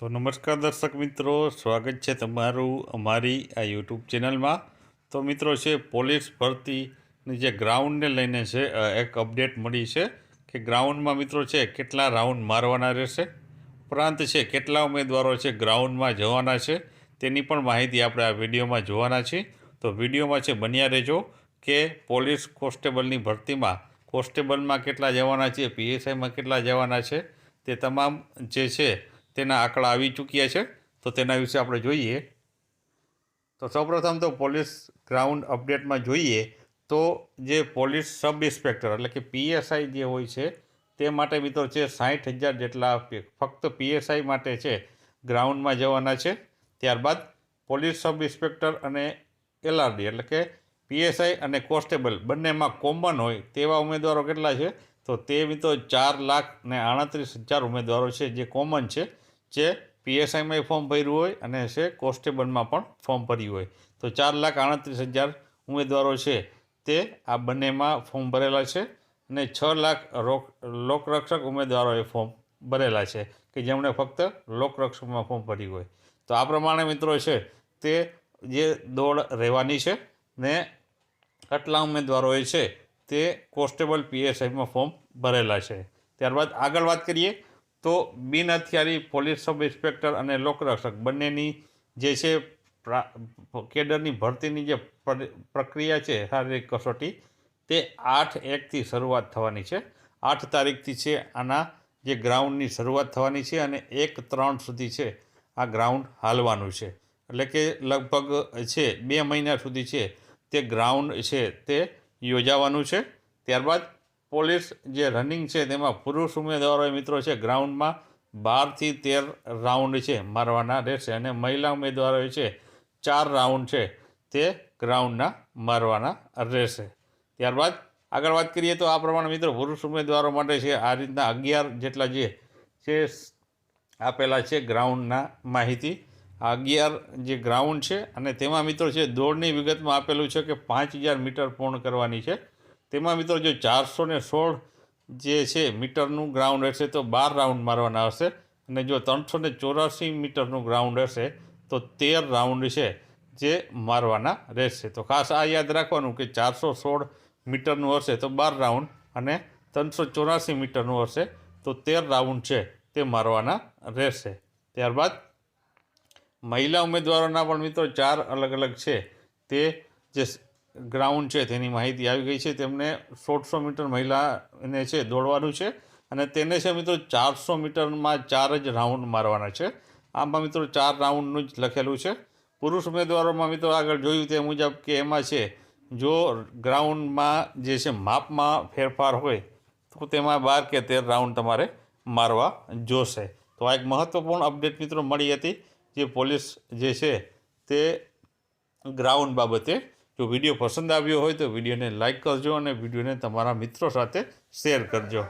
તો નમસ્કાર દર્શક મિત્રો, સ્વાગત છે તમારું અમારી આ યુટ્યુબ ચેનલમાં. તો મિત્રો છે, પોલીસ ભરતીની જે ગ્રાઉન્ડને લઈને છે એક અપડેટ મળી છે કે ગ્રાઉન્ડમાં મિત્રો છે, કેટલા રાઉન્ડ મારવાના રહેશે. ઉપરાંત છે, કેટલા ઉમેદવારો છે, ગ્રાઉન્ડમાં જવાના છે, તેની પણ માહિતી આપણે આ વિડીયોમાં જોવાના છીએ. તો વિડીયોમાં છે, બન્યા રહેજો કે પોલીસ કોન્સ્ટેબલની ભરતીમાં કોન્સ્ટેબલમાં કેટલા જવાના છે, પીએસઆઈમાં કેટલા જવાના છે, તે તમામ જે છે તેના આંકડા આવી ચૂક્યા છે, તો તેના વિશે આપણે જોઈએ. તો સૌપ્રથમ તો પોલીસ ગ્રાઉન્ડ અપડેટમાં જોઈએ, તો જે પોલીસ સબ ઇન્સ્પેક્ટર એટલે કે પીએસઆઈ જે હોય છે, તે માટે મિત્રો છે સાઠ હજાર જેટલા ફક્ત પીએસઆઈ માટે છે ગ્રાઉન્ડમાં જવાના છે. ત્યારબાદ પોલીસ સબ ઇન્સ્પેક્ટર અને એલઆરડી એટલે કે પીએસઆઈ અને કોન્સ્ટેબલ બંનેમાં કોમન હોય તેવા ઉમેદવારો કેટલા છે? તો તે મિત્રો ચાર લાખ ને આડત્રીસ હજાર ઉમેદવારો છે જે કોમન છે, જે પીએસઆઈમાં ફોર્મ ભર્યું હોય અને છે કોન્સ્ટેબલમાં પણ ફોર્મ ભર્યું હોય. તો ચાર લાખ આડત્રીસ હજાર ઉમેદવારો છે તે આ બંનેમાં ફોર્મ ભરેલા છે અને છ લાખ રોક, લોકરક્ષક ઉમેદવારોએ ફોર્મ ભરેલા છે કે જેમણે ફક્ત લોકરક્ષકમાં ફોર્મ ભર્યું હોય. તો આ પ્રમાણે મિત્રો છે તે જે દોડ રહેવાની છે ને કેટલા ઉમેદવારોએ છે તે કોન્સ્ટેબલ પીએસઆઈમાં ફોર્મ ભરેલા છે. ત્યારબાદ આગળ વાત કરીએ તો બિન હથિયારી પોલીસ સબ ઇન્સ્પેક્ટર અને લોકરક્ષક બંનેની જે છે કેડરની ભરતીની જે પ્રક્રિયા છે, શારીરિક કસોટી, તે આઠ એકથી શરૂઆત થવાની છે. આઠ તારીખથી છે આના જે ગ્રાઉન્ડની શરૂઆત થવાની છે અને એક ત્રણ સુધી છે આ ગ્રાઉન્ડ હાલવાનું છે. એટલે કે લગભગ છે બે મહિના સુધી છે તે ગ્રાઉન્ડ છે તે યોજાવાનું છે. ત્યારબાદ પોલીસ જે રનિંગ છે તેમાં પુરુષ ઉમેદવારો મિત્રો છે ગ્રાઉન્ડમાં બારથી તેર રાઉન્ડ છે મારવાના રહેશે અને મહિલા ઉમેદવારો છે ચાર રાઉન્ડ છે તે ગ્રાઉન્ડના મારવાના રહેશે ત્યારબાદ આગળ વાત કરીએ તો આ પ્રમાણે મિત્રો પુરુષ ઉમેદવારો માટે છે આ રીતના અગિયાર જેટલા જે છે, આપેલા છે ગ્રાઉન્ડના માહિતી. આ અગિયાર જે ગ્રાઉન્ડ છે અને તેમાં મિત્રો છે દોડની વિગતમાં આપેલું છે કે પાંચ હજાર મીટર પૂર્ણ કરવાની છે. તેમાં મિત્રો જો ચારસો ને સોળ જે છે મીટરનું ગ્રાઉન્ડ હશે તો બાર રાઉન્ડ મારવાના હશે અને જો ત્રણસો ને ચોરાસી મીટરનું ગ્રાઉન્ડ હશે તો તેર રાઉન્ડ છે જે મારવાના રહેશે. તો ખાસ આ યાદ રાખવાનું કે ચારસો સોળ મીટરનું હશે તો બાર રાઉન્ડ અને ત્રણસો ચોરાસી મીટરનું હશે તો તેર રાઉન્ડ છે તે મારવાના રહેશે. ત્યારબાદ મહિલા ઉમેદવારોના પણ મિત્રો ચાર અલગ અલગ છે. તે જે ગ્રાઉન્ડ છે તેની માહિતી આવી ગઈ છે. તેમને સોળસો મીટર મહિલાને છે દોડવાનું છે અને તેને છે મિત્રો ચારસો મીટરમાં ચાર જ રાઉન્ડ મારવાના છે. આમાં મિત્રો ચાર રાઉન્ડનું જ લખેલું છે. પુરુષ ઉમેદવારોમાં મિત્રો આગળ જોયું તે મુજબ કે એમાં છે, જો ગ્રાઉન્ડમાં જે છે માપમાં ફેરફાર હોય, તો તેમાં બાર કે તેર રાઉન્ડ તમારે મારવા જોશે. તો આ એક મહત્ત્વપૂર્ણ અપડેટ મિત્રો મળી હતી. જે પોલીસ જે છે તે ગ્રાઉન્ડ બાબતે જો વીડિયો પસંદ આવ્યો હોય તો વિડીયોને લાઇક કરજો અને વિડીયોને તમારા મિત્રો સાથે શેર કરજો.